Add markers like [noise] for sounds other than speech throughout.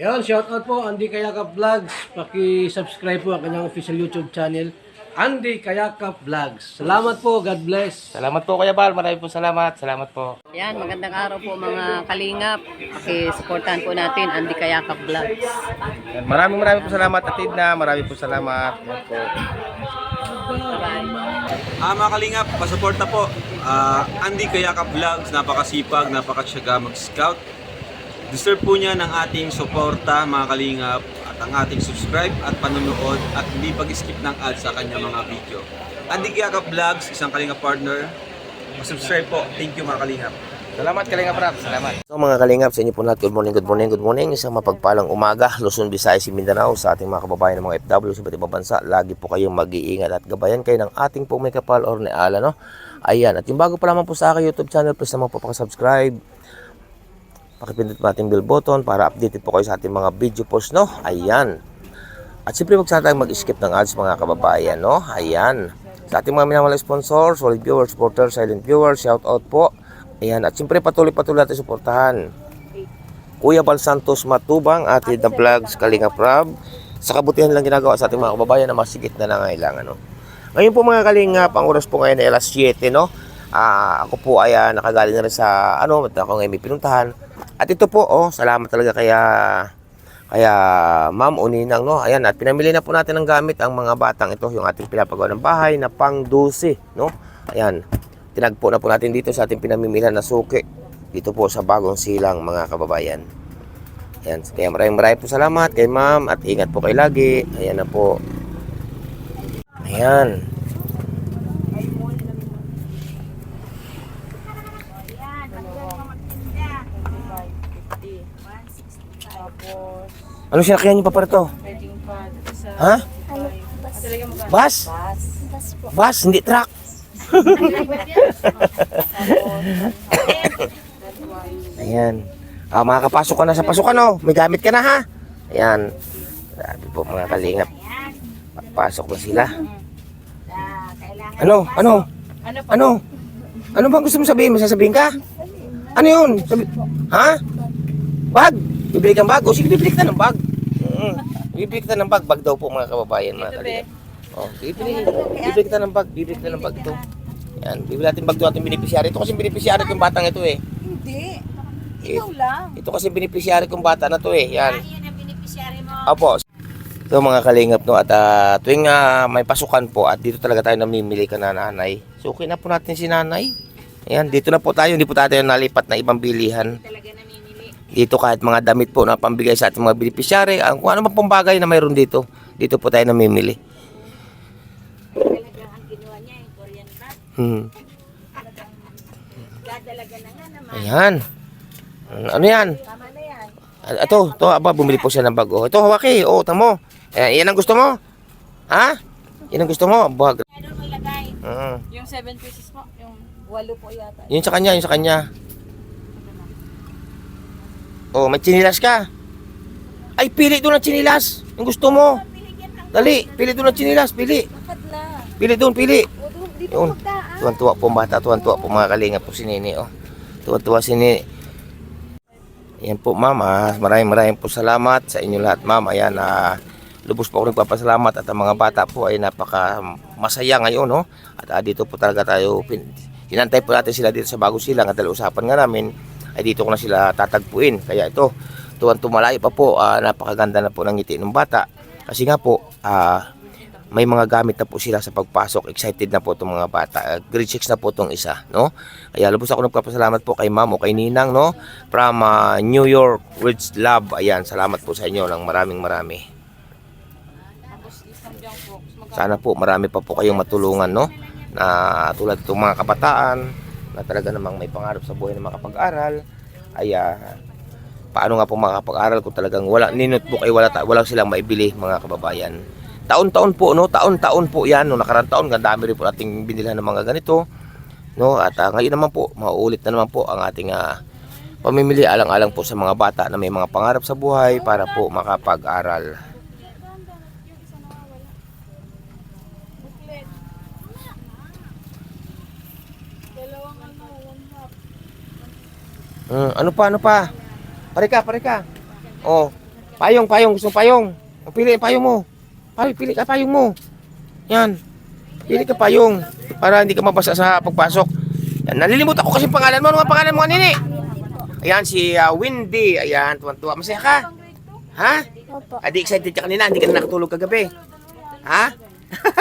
Yan, shoutout po Andy Kayakap Vlogs. Paki-subscribe po ang kanyang official YouTube channel, Andy Kayakap Vlogs. Salamat po, God bless. Salamat po Kuya Bal, marami po salamat. Salamat po. Yan, magandang araw po mga kalingap. Pakisuportahan po natin Andy Kayakap Vlogs. Yan, Maraming maraming po salamat Atid na, maraming po salamat. Yan po. Ah, mga kalingap, pasuporta po. Ah, Andy Kayaka Vlogs, napakasipag, napakasyaga mag-scout. Deserve po niya ng ating suporta, mga kalingap, at ang ating subscribe at panonood at hindi pag-skip ng ads sa kanya mga video. Andy Kayaka Vlogs, isang kalingap partner. Subscribe po. Thank you mga kalingap. Salamat Kalinga Prab, salamat. So mga kalingap sa inyo po lahat, good morning, good morning, good morning. Isang mapagpalang umaga, Luzon, Visayas, Mindanao sa ating mga kababayan ng mga FW sa iba't ibang bansa. Lagi po kayong mag-iingat at gabayan kayo ng ating po may kapal or ni Ala, no? Ayan, at yung bago pa lamang po sa aking YouTube channel, please naman po pakasubscribe. Pakipindot po ating bell button para updated po kayo sa ating mga video post, no? Ayan. At siyempre huwag sana mag-skip ng ads mga kababayan, no? Ayan. Sa ating mga minamahal sponsor, solid viewers, supporters, silent viewers, shout out po. Ayan. At siyempre patuloy-patuloy natin suportahan. Kuya Bal Santos Matubang, Ate The Vlogs, Kalinga Prab. Sa kabutihan lang ginagawa sa ating mga kababayan na masigit na nangailangan, no? Ngayon po mga kalingap, ang oras po ngayon ay alas 7, no? Ah, ako po ay ah, nakagaling na rin sa ano, ako ngayon may pinuntahan. At ito po, oh, salamat talaga kaya kaya ma'am o ninang, no? Ayan, at pinamili na po natin ng gamit ang mga batang ito, yung ating pinapagawa ng bahay na pang 12, no? Ayan, tinagpo na po natin dito sa ating pinamimilihan na suki. Dito po sa bagong silang mga kababayan. Ayan, kaya maraming maraming po salamat kay ma'am at ingat po kayo lagi. Ayan na po. Ayan. Ano sinakyan niyo pa para to? Ha? Bus? Bus, hindi truck. [laughs] Ayan. Ah, makakapasok ka na sa pasukan, oh. May gamit ka na, ha? Ayan. Sabi po mga kalingap. Pasok na sila. Ano? Ano? Ano? Ano bang gusto mo sabihin? May sasabihin ka? Ano yun? Sabi, ha? Bag? Bibili kang bag? O sige, bibili ka ng bag. Mm. Bibili ka ng bag. Bag daw po mga kababayan, mga kalingap. Oh, bibili. Bibili ka ng bag. Bibili ka ng bag ito. Yan. Bibili natin bag doon ating beneficiary. Ito kasi beneficiary kong batang ito eh. Hindi. Ikaw lang. Ito kasi beneficiary kong bata na to eh. Yan. Yan ang beneficiary mo. Opo. So mga kalingap no at ah, tuwing ah, may pasukan po at dito talaga tayo namimili ka na nanay. So okay na po natin si nanay. Ayan, dito na po tayo, hindi po tayo nalipat na ibang bilihan. Dito kahit mga damit po na pambigay sa ating mga beneficiary, ang kung ano man pong bagay na mayroon dito, dito po tayo namimili. Talaga ang ginawa niya, yung Korean bag. Hmm. Dadalaga na nga naman. Ayan. Ano yan? Tama na yan. Ah, Ito, ito, aba, bumili po siya ng bago. Ito, hawaki. O, tamo. Eh, yan ang gusto mo? Ha? Yan ang gusto mo? Bag. Ano mo ilagay? Mm. Yung 7 pieces mo, yung walo po yata. Yun sa kanya, yun sa kanya. Oh, may chinilas ka. Ay, pili doon ng chinilas. Yung gusto mo. Dali, pili doon ng chinilas, pili. Pili doon, pili. Yun. Tuwan-tuwa po ang bata, tuwan-tuwa po mga kalinga po si Nini, oh. Tuwan-tuwa si Nini. Yan po, ma'am. ah. Maraming maraming po salamat sa inyo lahat, ma'am. Ayan, ah, lubos po ako nagpapasalamat at ang mga bata po ay napaka masaya ngayon, no? At ah, dito po talaga tayo, pin- hinantay po natin sila dito sa Bagong Silang at usapan nga namin, ay dito ko na sila tatagpuin. Kaya ito, tuwan tumalayo pa po, ah, napakaganda na po ng ngiti ng bata. Kasi nga po, ah, may mga gamit na po sila sa pagpasok. Excited na po itong mga bata. Uh, grade 6 na po itong isa, no? Kaya lubos ako nagpapasalamat po kay ma'am o kay ninang, no? From ah, New York Ridge Lab. Ayan, salamat po sa inyo ng maraming marami. Sana po marami pa po kayong matulungan, no? Na tulad itong mga kabataan na talaga namang may pangarap sa buhay na makapag-aral. Ay, paano nga po makakapag-aral kung talagang wala ni notebook ay wala wala silang maibili mga kababayan. Taon-taon po no, taon-taon po 'yan no nakarang taon, ang dami rin po nating binilhan ng mga ganito. No, at ah, ngayon naman po, mauulit na naman po ang ating ah, pamimili alang-alang po sa mga bata na may mga pangarap sa buhay para po makapag-aral. Hmm, ano pa, ano pa? Pare ka, pare ka. Oh. Payong, payong. Gusto payong? O, pili ang payong mo. Pili, pili ka payong mo. Yan. Pili ka payong. Para hindi ka mabasa sa pagpasok. Yan. Nalilimutan ko kasi pangalan mo. Ano nga pangalan mo, Nini? Ayan, si ah, Windy. Ayan, tuwan-tuwa. Masaya ka? Ha? Opo. Adi excited ka kanina. Hindi ka na nakatulog kagabi. Ha?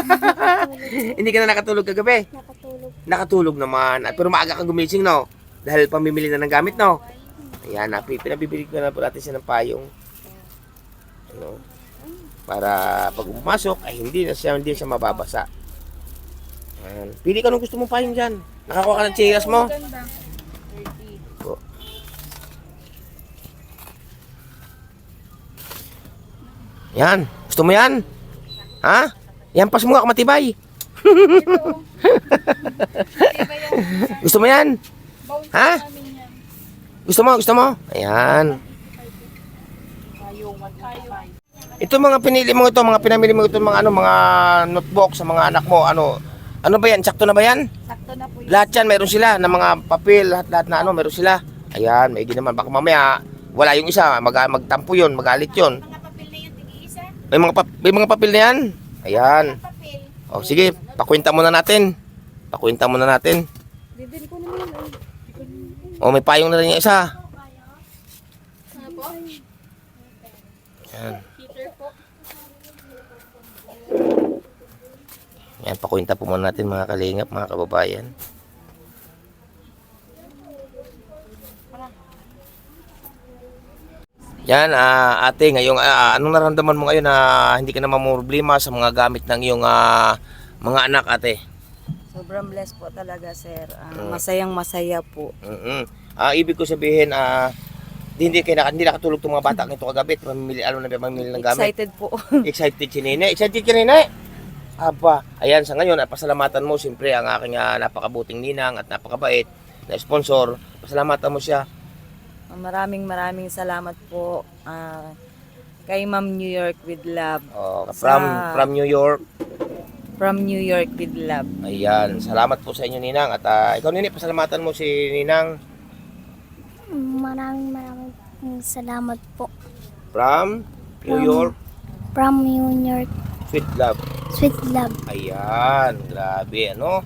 [laughs] hindi ka na nakatulog kagabi. Nakatulog. Nakatulog naman. At pero maaga kang gumising, no? Dahil pamimili na ng gamit, no? Ayan, pinabibili ko na po natin siya ng payong. Ano? Para pag pumasok, ay hindi na siya, hindi siya mababasa. Ayan. Pili ka nung gusto mong payong dyan. Nakakuha ka ng tsiras mo. Po. Yan. Gusto mo yan? Ha? Yan, pas mo nga matibay. [laughs] Gusto mo yan? Ha? Gusto mo? Gusto mo? Ayan. Ito mga pinili mo ito, mga pinamili mo ito, mga ano, mga notebook sa mga anak mo, ano, ano ba yan? Sakto na ba yan? Sakto na po yun. Lahat yan, meron sila, na mga papel, lahat, lahat na ano, meron sila. Ayan, may naman, baka mamaya, wala yung isa, mag, magtampo yun, magalit yun. Mga papel na yun, tig-isa. May mga, pap- may mga papel na yan. Ayan. O, sige, pakwenta muna natin. Pakwenta muna natin. Bibili ko naman yun. O, may payong na rin yung isa. Yan. Yan, pakwenta po muna natin mga kalingap, mga kababayan. Yan, ah, ate, ngayong ah, anong naramdaman mo ngayon na hindi ka na mamroblema sa mga gamit ng iyong ah, mga anak, ate? Sobrang blessed po talaga, sir. Ah, masayang masaya po. Mm Ah, ibig ko sabihin, ah, di- hindi kayo naka, hindi nakatulog itong mga bata [laughs] nito kagabi. Mamimili, ano na ba, mamimili ng gamit. Excited po. [laughs] Excited si Nene. Excited ka, Nene? Aba, ayan, sa ngayon, ah, pasalamatan mo, siyempre, ang aking ah, napakabuting ninang at napakabait na sponsor. Pasalamatan mo siya. Maraming maraming salamat po ah, kay Ma'am New York with Love. Oh, from, Sa- from New York. From New York with Love. Ayan, salamat po sa inyo, Ninang. At ah, ikaw, Nene, pasalamatan mo si Ninang Maraming maraming salamat po. from New From- York. From New York, Sweet love. Sweet Love. Ayan, grabe, ano?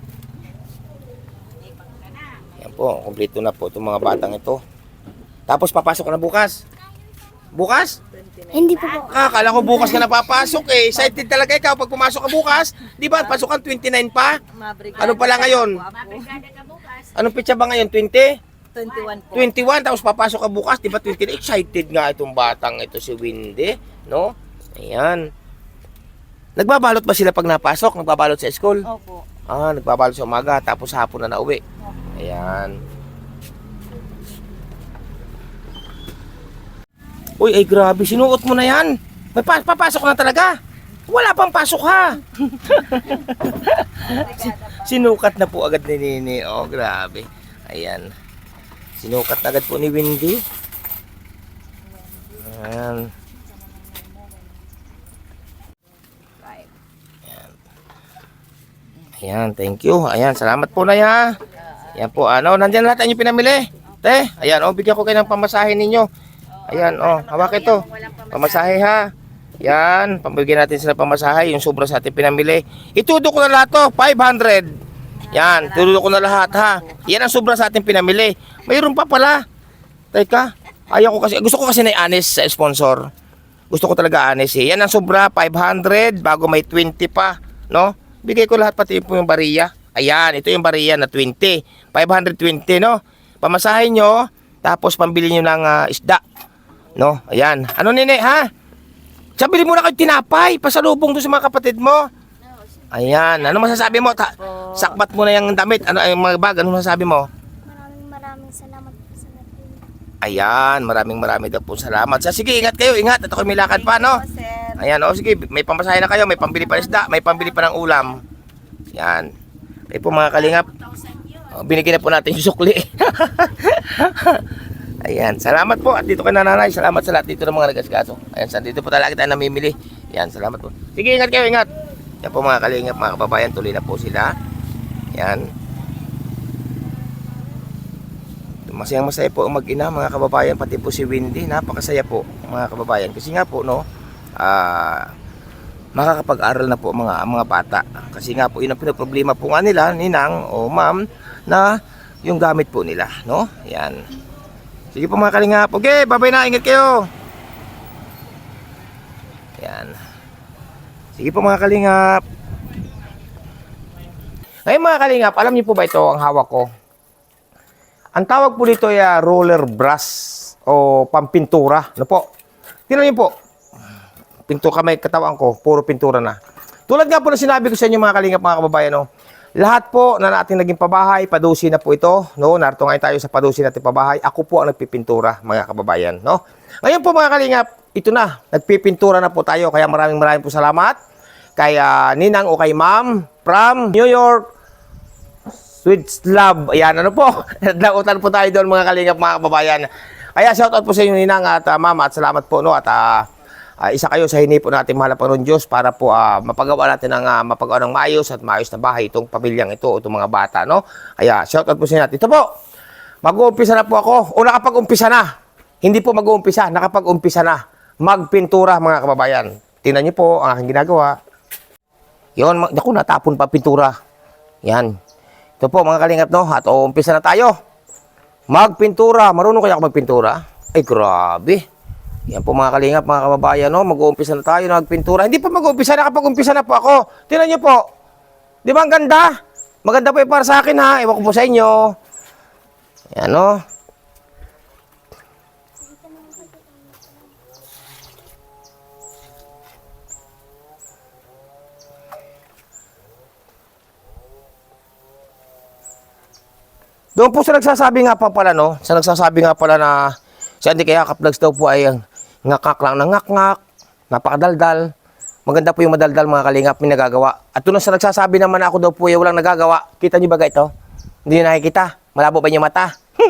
Yan po, kumpleto na po itong mga batang ito. Tapos papasok na bukas. Bukas? Hindi po po. Ah, akala ko bukas ka na papasok eh. Excited talaga ikaw pag pumasok ka bukas. Di ba, pasukan 29 pa? Ano pala ngayon? Anong pitsa ba ngayon? 20? 21 po. 21, tapos papasok ka bukas. Di ba, 29? Excited nga itong batang ito si Windy. No? Ayan. Nagbabalot ba sila pag napasok? Nagbabalot sa school? Opo. Ah, nagbabalot sa umaga, tapos hapon na nauwi. Ayan. Uy, ay grabe, sinuot mo na yan. May pa- papasok na talaga. Wala pang pasok ha. [laughs] Sinukat na po agad ni Nini. Oh, grabe. Ayan. Sinukat agad po ni Windy. Ayan. Ayan, thank you. Ayan, salamat po na ya. Ayan po, ano, nandiyan lahat ang inyong pinamili. Te, ayan, oh, bigyan ko kayo ng pamasahe ninyo. Ayan, oh, hawak ito. Pamasahe ha. Yan, pambigyan natin sila pamasahe, yung sobra sa ating pinamili. Itudo ko na lahat to, 500. Yan, tudo ko na lahat ha. Yan ang sobra sa ating pinamili. Mayroon pa pala. Teka, ayaw ko kasi, gusto ko kasi na honest sa sponsor. Gusto ko talaga honest eh. Yan ang sobra, 500, bago may 20 pa, no? Bigay ko lahat pati po yung bariya. Ayan, ito yung bariya na 20. 520, no? Pamasahin nyo, tapos pambili nyo ng ah, isda. No? Ayan. Ano nene, ha? Sabili mo na kayo tinapay, pasalubong doon sa mga kapatid mo. Ayan, ano masasabi mo? Ta- sakbat mo na yung damit, ano ay mga bag, ano masasabi mo? Maraming maraming salamat po sa natin. Ayan, maraming maraming daw po salamat. Sa sige, ingat kayo, ingat. At ako may lakad pa, no? Sir. Ayan, o sige, may pamasahe na kayo, may pambili pa ng isda, may pambili pa ng ulam. Yan. Kayo po mga kalingap. O, binigyan na po natin yung sukli. [laughs] Ayan, salamat po. At dito kay nanay, salamat sa lahat dito ng mga nagasgaso. Ayan, sa dito po talaga tayo namimili. Ayan, salamat po. Sige, ingat kayo, ingat. Yan po mga kalingap, mga kababayan, tuloy na po sila. Yan. Masayang masaya po ang mag-ina, mga kababayan, pati po si Windy, napakasaya po. mga kababayan. Kasi nga po, no, ah, makakapag-aral na po ang mga mga bata. Kasi nga po, yun ang pinoproblema po nga nila, ninang o ma'am, na yung gamit po nila, no? Yan. Sige po mga kalingap. Okay, babay na, ingat kayo. Yan. Sige po mga kalingap. Ngayon mga kalingap, alam niyo po ba ito ang hawak ko? Ang tawag po dito ay ah, roller brush o pampintura. Ano po? Tingnan niyo po. Pinto kamay katawan ko, puro pintura na. Tulad nga po na sinabi ko sa inyo mga kalingap mga kababayan, no? Lahat po na nating naging pabahay, padusi na po ito, no? Narito ngayon tayo sa padusi natin pabahay. Ako po ang nagpipintura, mga kababayan, no? Ngayon po mga kalingap, ito na, nagpipintura na po tayo. Kaya maraming maraming po salamat kay ah, Ninang o kay Ma'am from New York, Sweet Love. Ayan, ano po? [laughs] Nautan po tayo doon mga kalingap, mga kababayan. Kaya shoutout po sa inyo, Ninang at ah, Ma'am, at salamat po, no? At ah, ah, isa kayo sa hini po natin mahal na Panginoon Diyos para po ah, mapagawa natin ng ah, mapagawa ng maayos at maayos na bahay itong pamilyang ito, itong mga bata, no? Kaya shoutout po sa natin. Ito po, mag-uumpisa na po ako. O nakapag-umpisa na. Hindi po mag-uumpisa, nakapag-umpisa na. Magpintura, mga kababayan. Tingnan niyo po ang aking ginagawa. Yon, naku, natapon pa pintura. Yan. Ito po mga kalingap no, at uumpisa na tayo. Magpintura. Marunong kaya ako magpintura? Ay grabe. Yan po mga kalingap, mga kababayan no, mag-uumpisa na tayo na magpintura. Hindi pa mag-uumpisa, nakapag-umpisa na po ako. Tingnan niyo po. Di ba ang ganda? Maganda po yung para sa akin ha. Ewan ko po sa inyo. Yan no. Doon po sa nagsasabi nga pa pala, no? Sa nagsasabi nga pala na si Andy kaya kaplugs daw po ay ang ngakak lang ng ngakngak, napakadaldal. Maganda po yung madaldal mga kalingap may nagagawa. At doon sa nagsasabi naman na ako daw po ay walang nagagawa. Kita niyo ba ito? Hindi niyo nakikita. Malabo ba yung mata? [laughs]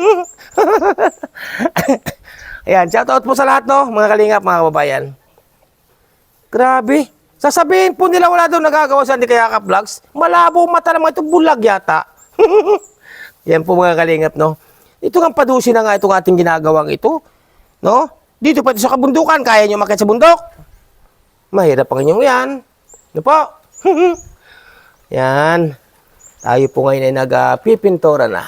Ayan, shoutout po sa lahat, no? Mga kalingap, mga kababayan. Grabe. Sasabihin po nila wala daw nagagawa sa Andy kaya vlogs. Malabo mata mga ito, bulag yata. [laughs] Yan po mga kalingap, no? Ito nga padusi na nga itong ating ginagawang ito. No? Dito pa ito sa kabundukan, kaya nyo makit sa bundok. Mahirap ang inyong yan. Ano po? [laughs] yan. Tayo po ngayon ay nagpipintura na.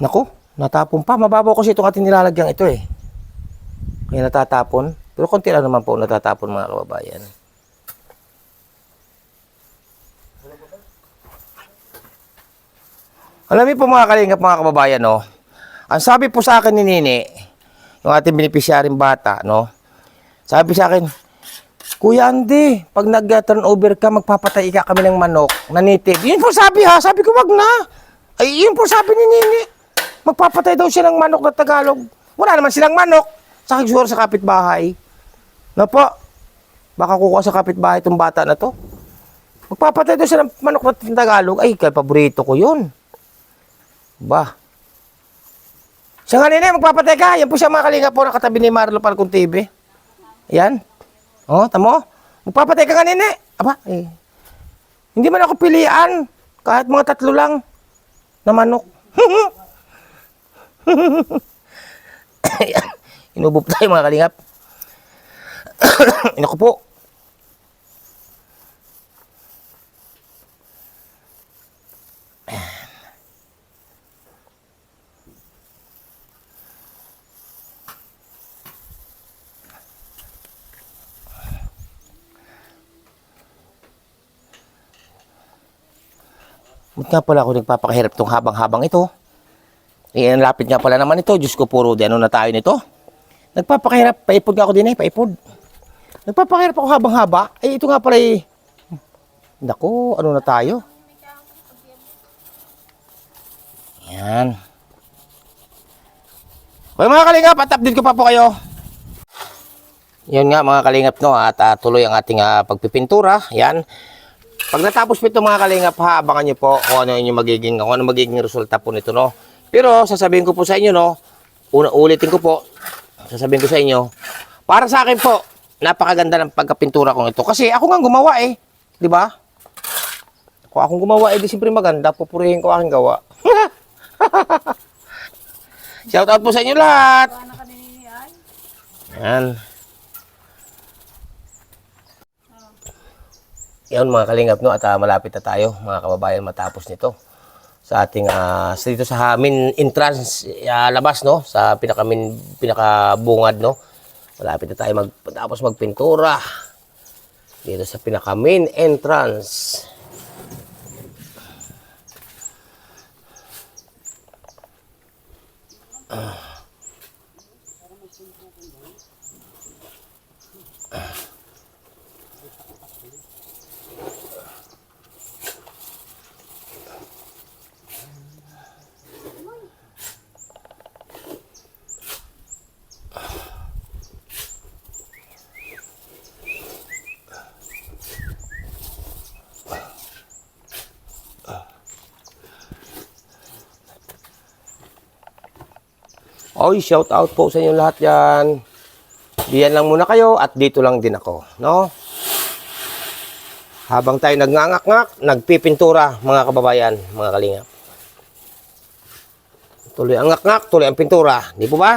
Naku, natapon pa. Mababaw kasi itong ating nilalagyan ito eh. Kaya natatapon. Pero konti lang naman po natatapon mga kababayan. Alam niyo po mga kalingap mga kababayan, no? Ang sabi po sa akin ni Nini, yung ating beneficiaryong bata, no? Sabi sa akin, Kuya Andy, pag nag-turnover ka, magpapatay ka kami ng manok, nanitid. Yun po sabi ha, sabi ko wag na. Ay, yun po sabi ni Nini. Magpapatay daw siya ng manok na Tagalog. Wala naman silang manok. Sa siguro sa kapitbahay. No po, baka kukuha sa kapitbahay itong bata na to. Magpapatay daw siya ng manok na Tagalog. Ay, kaya paborito ko yun. Ba. Siya nga nini, magpapatay ka. Yan po siya mga kalinga po nakatabi ni Marlo Palcon TV. Yan. Oh, tamo? Magpapatay ka nga nini. Aba, eh. Hindi man ako pilian. Kahit mga tatlo lang na manok. [laughs] [coughs] Inubog tayo mga kalingap. [coughs] Inaku po. Ba't nga pala ako nagpapakahirap itong habang-habang ito? Ang lapit nga pala naman ito. Diyos ko, puro di ano na tayo nito. Nagpapakahirap. Paipod nga ako din eh, paipod. Nagpapakahirap ako habang-haba. Eh, ito nga pala eh. Naku, ano na tayo? Yan. Okay mga kalingap, at update ko pa po kayo. Yun nga mga kalingap no at ah, tuloy ang ating ah, pagpipintura. Yan. Pag natapos po ito mga kalingap ha, abangan niyo po kung ano yung magiging kung ano magiging resulta po nito no. Pero sasabihin ko po sa inyo no, una ulitin ko po, sasabihin ko sa inyo, para sa akin po, napakaganda ng pagkapintura kong ito kasi ako nga gumawa eh, 'di ba? Kung akong gumawa eh di siyempre maganda, pupurihin ko aking gawa. [laughs] Shout out po sa inyo lahat. Yan. Yan mga kalingap no at ah, malapit na tayo mga kababayan matapos nito sa ating ah, sa dito sa main entrance ah, labas no? Sa pinaka main, pinakabungad no? Malapit na tayo mag tapos magpintura. Dito sa pinaka main entrance Oy, shout out po sa inyo lahat yan. Diyan lang muna kayo at dito lang din ako, no? Habang tayo nagngangak-ngak, nagpipintura, mga kababayan, mga kalingap. Tuloy ang ngak-ngak, tuloy ang pintura. Di po ba?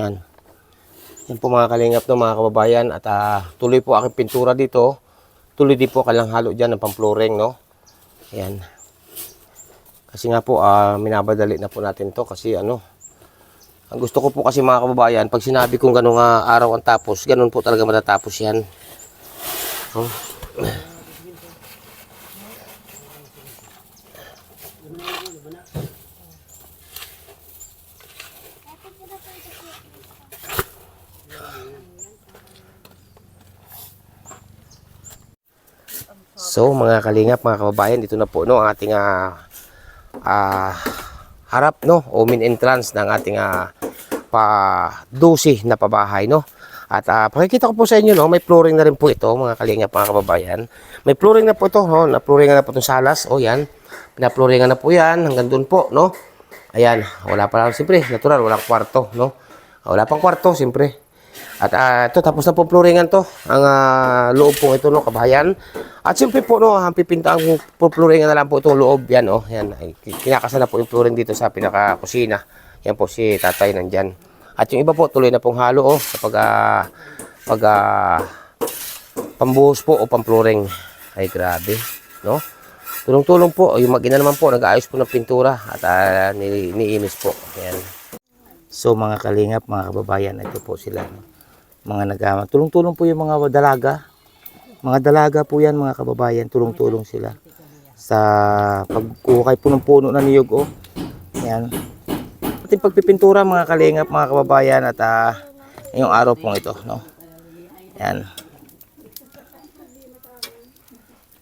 Yan. Yan po mga kalingap no mga kababayan at ah, tuloy po aking pintura dito. Tuloy din po kalang halo dyan ng pamploring no. Yan. Kasi nga po ah, minabadali na po natin to kasi ano ang gusto ko po kasi mga kababayan pag sinabi kong ganung ah, araw ang tapos ganun po talaga matatapos yan. Oh. So mga kalingap, mga kababayan, dito na po no ang ating ah, ah, harap no o main entrance ng ating ah, pa dosi na pabahay no. At ah, pakikita ko po sa inyo no, may flooring na rin po ito mga kalingap, mga kababayan. May flooring na po ito, no, na flooring na po itong salas. O yan, pina-flooring na po yan hanggang doon po no. Ayan, wala pa lang siyempre, natural, walang kwarto no. Wala pang kwarto siyempre. At ah, ito, tapos na po floringan to. Ang ah, loob po ito, no, kabahayan. At siyempre po, no, ang pipinta ang floringan na lang po itong loob. Yan, oh, yan. Kinakasa na po yung flooring dito sa pinaka-kusina. Yan po si tatay nandyan. At yung iba po, tuloy na pong halo, oh, sa pag, ah, pag, ah, pambuhos po o pampluring. Ay, grabe, no? Tulong-tulong po. Yung mag-ina naman po, nag-aayos po ng pintura at ah, ni, niinis po. Yan. So mga kalingap, mga kababayan, ito po sila. no? Mga nagama. Tulong-tulong po yung mga dalaga. Mga dalaga po yan mga kababayan. Tulong-tulong sila. Sa pagkukay po ng puno na niyog. Oh. Yan. Pati pagpipintura mga kalingap, mga kababayan. At ah, yung araw pong ito. No? Yan.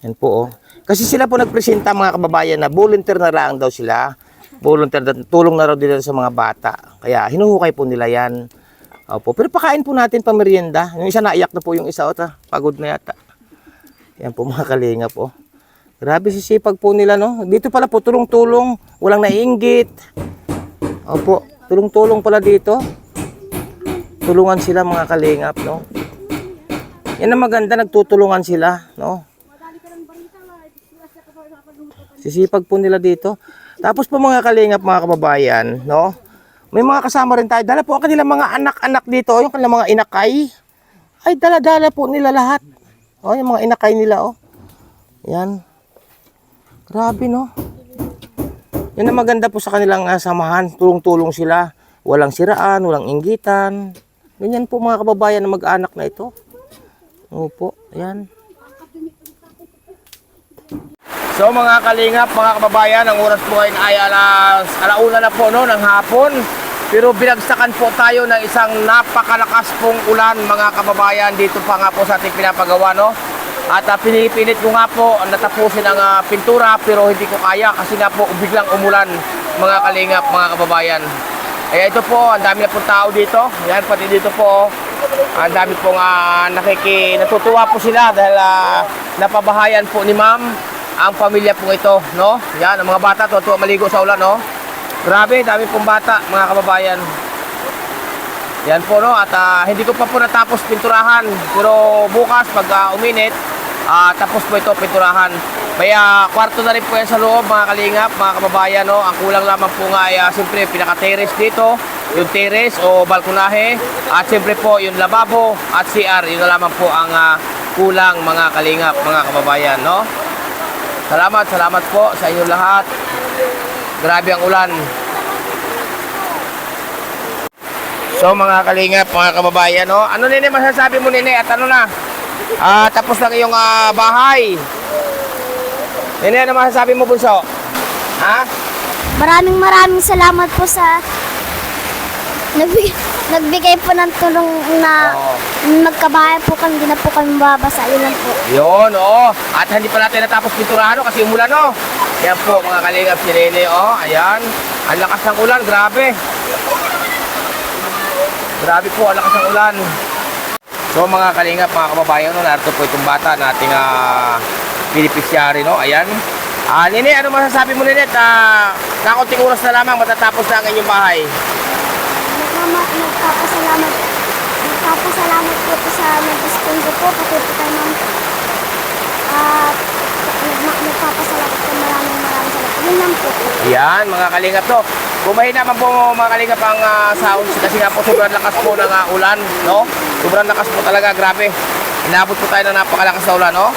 Yan po oh. Kasi sila po nagpresenta mga kababayan na volunteer na lang daw sila volunteer na tulong na raw dito sa mga bata. Kaya hinuhukay po nila yan. Opo. Pero pakain po natin pamerienda. Yung isa naiyak na po yung isa. O, ta, pagod na yata. Yan po mga kalinga po. Grabe sisipag po nila no. Dito pala po tulong-tulong. Walang naiinggit. Opo. Tulong-tulong pala dito. Tulungan sila mga kalingap no. Yan ang maganda nagtutulungan sila no. Sisipag po nila dito. Tapos po mga kalingap, mga kababayan, no? May mga kasama rin tayo. Dala po ang kanilang mga anak-anak dito, yung kanilang mga inakay. Ay, dala-dala po nila lahat. O, yung mga inakay nila, oh. Yan. Grabe, no? Yan ang maganda po sa kanilang ah, samahan. Tulong-tulong sila. Walang siraan, walang inggitan. Ganyan po mga kababayan na mag-anak na ito. Opo, yan. So mga kalingap, mga kababayan, ang oras po ngayon ay alas, alauna na po no, ng hapon. Pero binagsakan po tayo ng isang napakalakas pong ulan mga kababayan dito pa nga po sa ating pinapagawa no. At uh, pinipilit ko nga po natapusin ang ah, pintura pero hindi ko kaya kasi nga po biglang umulan mga kalingap, mga kababayan. Kaya ito po, ang dami na po tao dito. Yan, pati dito po. Ang dami pong uh, nakiki... Natutuwa po sila dahil ah, napabahayan po ni ma'am ang pamilya po ito, no? Yan, ang mga bata, tuwa maligo sa ulan, no? Grabe, dami pong bata, mga kababayan. Yan po, no? At ah, hindi ko pa po natapos pinturahan. Pero bukas, pag ah, uminit, ah, tapos po ito pinturahan. May ah, kwarto na rin po yan sa loob, mga kalingap, mga kababayan, no? Ang kulang lamang po nga ay, ah, siyempre, pinaka-terrace dito, yung terrace o balkonahe, at siyempre po, yung lababo at CR, yun na lamang po ang ah, kulang, mga kalingap, mga kababayan, no? Salamat, salamat po sa inyo lahat. Grabe ang ulan. So mga kalingap, mga kababayan, no? Ano nene masasabi mo nene at ano na? Ah, tapos na iyong ah, bahay. Nene, ano masasabi mo bunso? Ha? Maraming maraming salamat po sa nagbigay, nagbigay po ng tulong na Oo. magkabahay po kami, hindi na po kami babasa. Yun lang po. Yun, oo. At hindi pa natin natapos pinturahan no, kasi umulan, no? Yan po, mga kalingap si Nene, oh. Ayan. Ang lakas ng ulan, grabe. Grabe po, ang lakas ng ulan. So mga kalingap, mga kababayan, no, narito po itong bata nating uh, beneficiary, no? Ayan. Ah, Nene, ano masasabi mo, Nene? Ah, kakunting oras na lamang matatapos na ang inyong bahay. Nagpapasalamat, nagpapasalamat po po sa nag-sponsor po, pati po kay nagma- nagpapasalamat po maraming maraming salamat. Yun lang po. Yan, mga kalingap to. Bumahin naman po mga kalingap ang uh, sound kasi nga po sobrang lakas po ng ah, ulan, no? Sobrang lakas po talaga, grabe. Inabot po tayo ng napakalakas na ulan, no?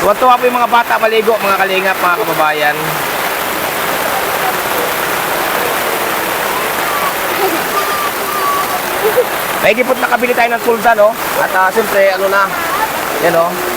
Tuwan-tuwa po yung mga bata maligo, mga kalingap, mga kababayan. May po nakabili tayo ng tulda, no? At uh, siyempre, ano na, yan, no?